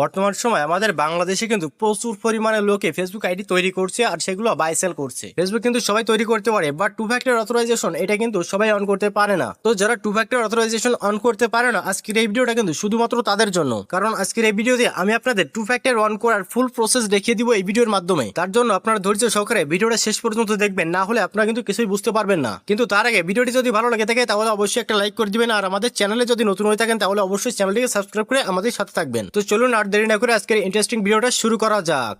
বর্তমান সময় আমাদের বাংলাদেশে কিন্তু প্রচুর পরিমাণে লোকে ফেসবুক আইডি তৈরি করছে আর সেগুলো বাই সেল করছে। ফেসবুক কিন্তু সবাই তৈরি করতে পারে বাট টু ফ্যাক্টর অথরাইজেশন এটা কিন্তু সবাই অন করতে পারে না। তো যারা টু ফ্যাক্টর অথরাইজেশন অন করতে পারে না, আজকের এই ভিডিওটা কিন্তু শুধুমাত্র তাদের জন্য। কারণ আজকের এই ভিডিওতে আমি আপনাদের টু ফ্যাক্টর অন করার ফুল প্রসেস দেখিয়ে দিব এই ভিডিওর মাধ্যমে। তার জন্য আপনারা ধৈর্য সহকারে ভিডিওটা শেষ পর্যন্ত দেখবেন, না হলে আপনারা কিন্তু কিছুই বুঝতে পারবেন না। কিন্তু তার আগে ভিডিওটি যদি ভালো লাগে থাকে, তাহলে অবশ্যই একটা লাইক করে দিবেন, আর আমাদের চ্যানেলে যদি নতুন হয়ে থাকেন, তাহলে অবশ্যই চ্যানেলটিকে সাবস্ক্রাইব করে আমাদের সাথে থাকবেন। তো চলুন আর দেরি না করে আজকের ইন্টারেস্টিং ভিডিওটা শুরু করা যাক।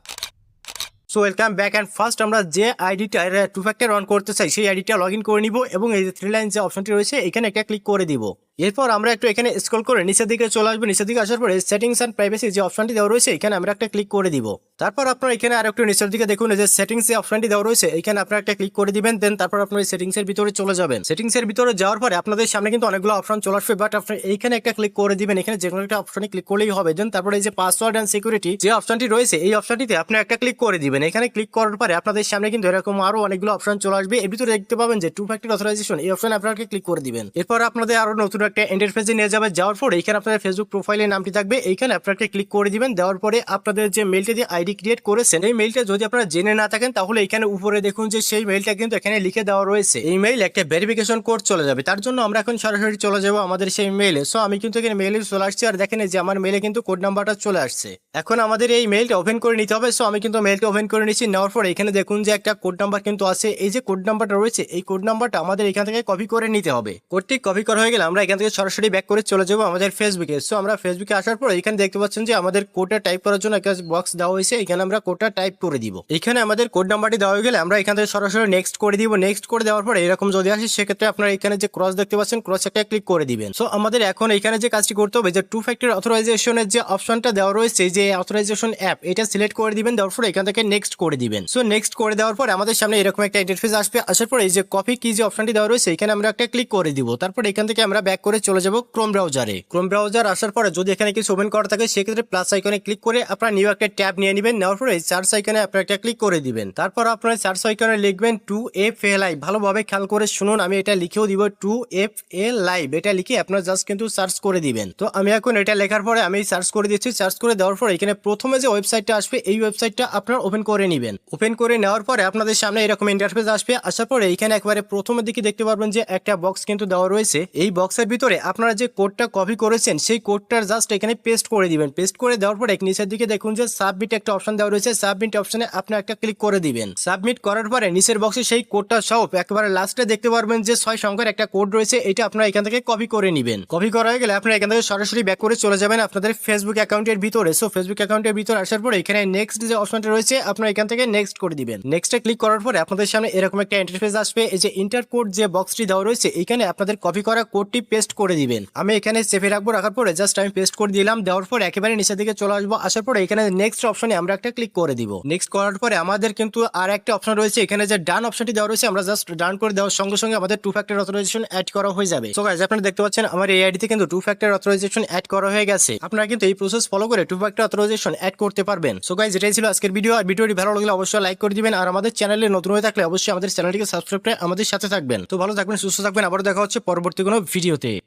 So welcome back and first আমরা যে আইডিটা টু ফ্যাক্টর অন করতে চাই, সেই আইডিটা লগ করে নিব এবং এই যে থ্রি লাইন যে অপশনটি রয়েছে, এখানে একটা ক্লিক করে দিব। এরপর আমরা একটু এখানে স্ক্রল করে নিচের দিকে চলে আসব। নিচের দিকে আসার পরে সেটিংস অ্যান্ড প্রাইভেসি যে অপশনটি দেওয়া রয়েছে, এখানে আমরা একটা ক্লিক করে দিব। তারপর আপনার এখানে আর একটু নিচের দিকে দেখুন যে সেটিংস যে অপশনটি দেওয়া রয়েছে, এখানে আপনার একটা ক্লিক করে দিবেন দেন তারপর আপনার সেটিংস এর ভিতরে চলে যাবেন। সেটিংস এর ভিতরে যাওয়ার পরে আপনাদের সামনে কিন্তু অনেকগুলো অপশন চলে আসবে বাট আপনার এইখানে একটা ক্লিক করে দিবেন, এখানে যে কোনো একটা অপশনে ক্লিক করলেই হবে। দেন তারপরে এই যে পাসওয়ার্ড অ্যান্ড সিকিউরিটি যে অপশনটি রয়েছে, এই অপশনটিতে আপনি একটা ক্লিক করে দিবেন। এখানে ক্লিক করার পরে আপনাদের সামনে কিন্তু এরকম আরও অনেকগুলো অপশন চলে আসবে। এর ভিতরে দেখতে পাবেন যে টু ফ্যাক্টর অথরাইজেশন এই অপশন আপনাকে ক্লিক করে দিবেন। এরপর আপনাদের আরও নতুন একটা ইন্টারফেসে নিয়ে যাবে, যাওয়ার পরে এখানে আপনাদের ফেসবুক প্রোফাইলের নামটি থাকবে। এইখানে আপনাকে ক্লিক করে দিবেন, দেওয়ার পরে আপনাদের যে মেলটা দিয়ে আইডি ক্রিয়েট করেছেন, এই মেলটা যদি আপনারা জেনে না থাকেন, তাহলে এখানে উপরে দেখুন যে সেই মেলটা কিন্তু এখানে লিখে দেওয়া রয়েছে। এই মেইল একটা ভেরিফিকেশন কোড চলে যাবে। তার জন্য আমরা এখন সরাসরি চলে যাব আমাদের সেই মেইলে সো আমি কিন্তু এখানে মেইলে চলে আসছি, আর দেখেন যে আমার মেইলে কিন্তু কোড নাম্বারটা চলে আসছে। এখন আমাদের এই মেইলটা ওপেন করে নিতে হবে। সো আমি কিন্তু মেইলটা ওপেন করে নিচ্ছি, নেওয়ার পর এখানে দেখুন যে একটা কোড নাম্বার কিন্তু আছে। এই যে কোড নাম্বারটা রয়েছে, এই কোড নাম্বারটা আমাদের এখান থেকে কপি করে নিতে হবে। কোডটি কপি করা হয়ে গেলে আমরা এখান থেকে সরাসরি ব্যাক করে চলে যাব আমাদের ফেসবুকে সো আমরা ফেসবুকে আসার পর এখানে দেখতে পাচ্ছেন যে আমাদের কোডটা টাইপ করার জন্য একটা বক্স দেওয়া হয়েছে। এখানে আমরা কোডটা টাইপ করে দিব। এখানে আমাদের কোড নাম্বারটি দেওয়া হয়ে গেলে আমরা এখান থেকে সরাসরি নেক্সট করে দিব। নেক্সট করে দেওয়ার পর এরকম যদি আসে, সেক্ষেত্রে আপনারা এখানে যে ক্রস দেখতে পাচ্ছেন ক্রস একটা ক্লিক করে দিবেন। সো আমাদের এখন এখানে যে কাজটি করতে হবে, যে টু ফ্যাক্টর অথরাইজেশনের যে অপশনটা দেওয়া রয়েছে, যে অথরাইজেশন অ্যাপ এটা সিলেক্ট করে দিবেন, দেওয়ার পর এখান থেকে নেক্সট করে দিবেন। সো নেক্সট করে দেওয়ার পর আমাদের সামনে এরকম একটা ইন্টারফেস আসবে। আসার পর এই যে কপি কি যে অপশনটি দেওয়া রয়েছে, এখানে আমরা একটা ক্লিক করে দিব। তারপর এখান থেকে আমরা ব্যাক করে চলে যাব ক্রোম ব্রাউজারে ক্রোম ব্রাউজার আসার পরে যদি এখানে কিছু ওপেন করা থাকে, সেক্ষেত্রে প্লাস আইকনে ক্লিক করে আপনারা নিউ একটা ট্যাব নিয়ে নেবেন। নেওয়ার পরে সার্চ আইকনে আপনারা একটা ক্লিক করে দিবেন। তারপর আপনারা সার্চ আইকনে লিখবেন টু এফ এ লাইভ ভালোভাবে খেয়াল করে শুনুন, আমি এটা লিখেও দিব টু এফ এ লাইভ এটা লিখে আপনারা জাস্ট কিন্তু সার্চ করে দিবেন। তো আমি এখন এটা লেখার পরে আমি সার্চ করে দিচ্ছি। সার্চ করে দেওয়ার পরে এখানে প্রথমে যে ওয়েবসাইটটা আসবে, এই ওয়েবসাইটটা আপনারা ওপেন করে নেবেন। ওপেন করে নেওয়ার পরে আপনাদের সামনে এরকম ইন্টারফেস আসবে। আসার পরে এখানে একবারে প্রথমের দিকে দেখতে পারবেন যে একটা বক্স কিন্তু দেওয়া রয়েছে। এই বক্সের ভিতরে আপনারা যে কোডটা কপি করেছেন, সেই কোডটার জাস্ট এখানে পেস্ট করে দিবেন। পেস্ট করে দেওয়ার পরে নিচের দিকে দেখুন যে সাবমিট একটা অপশন দেওয়া রয়েছে। সাবমিট অপশনে আপনি একটা ক্লিক করে দিবেন। সাবমিট করার পরে নিচের বক্সে সেই কোডটা সব একেবারে লাস্টে দেখতে পারবেন যে ছয় সংখ্যার একটা কোড রয়েছে। এটা আপনারা এখান থেকে কপি করে নেবেন। কপি করা হয়ে গেলে আপনারা এখান থেকে সরাসরি ব্যাক করে চলে যাবেন আপনাদের ফেসবুক অ্যাকাউন্টের ভিতরে। সো ফেসবুক অ্যাকাউন্টের ভিতরে আসার পরে এখানে নেক্সট যে অপশনটা রয়েছে, আপনারা এখান থেকে নেক্সট করে দিবেন। নেক্সটে ক্লিক করার পরে আপনাদের সামনে এরকম একটা ইন্টারফেস আসবে। এই যে ইন্টার কোড যে বক্সটি দেওয়া রয়েছে, এখানে আপনাদের কপি করা কোডটি পেস্ট করে দিবেন। আমি এখানে সেভে রাখব, রাখার পরে জাস্ট আমি পেস্ট করে দিলাম, দেওয়ার পর একেবারে নিচের দিকে চলে আসব, আসার পরে এখানে নেক্সট অপশনে আমরা একটা ক্লিক করে দিব। নেক্সট করার পরে আমাদের কিন্তু আর একটা অপশন রয়েছে, এখানে যে ডান অপশনটি দেওয়া রয়েছে, আমরা জাস্ট ডান করে দেওয়ার সঙ্গে সঙ্গে আমাদের টু ফ্যাক্টর অথরাইজেশন অ্যাড করা হয়ে যাবে। সো গাইজ আপনারা দেখতে পাচ্ছেন আমার এই আইডিতে কিন্তু টু ফ্যাক্টর অথরাইজেশন অ্যাড করা হয়ে গেছে। আপনারা কিন্তু এই প্রসেস ফলো করে টু ফ্যাক্টর অথরাইজেশন অ্যাড করতে পারবেন। সো গাইজ এটাই ছিল আজকের ভিডিও আর ভিডিওটি ভালো লাগলে অবশ্যই লাইক করে দিবেন। আর আমাদের চ্যানেলে নতুন হয়ে থাকলে অবশ্যই আমাদের চ্যানেলটিকে সাবস্ক্রাইব করে আমাদের সাথে থাকবেন। তো ভালো থাকবেন, সুস্থ থাকবেন। আবার দেখা হচ্ছে পরবর্তী কোনো ভিডিওতে me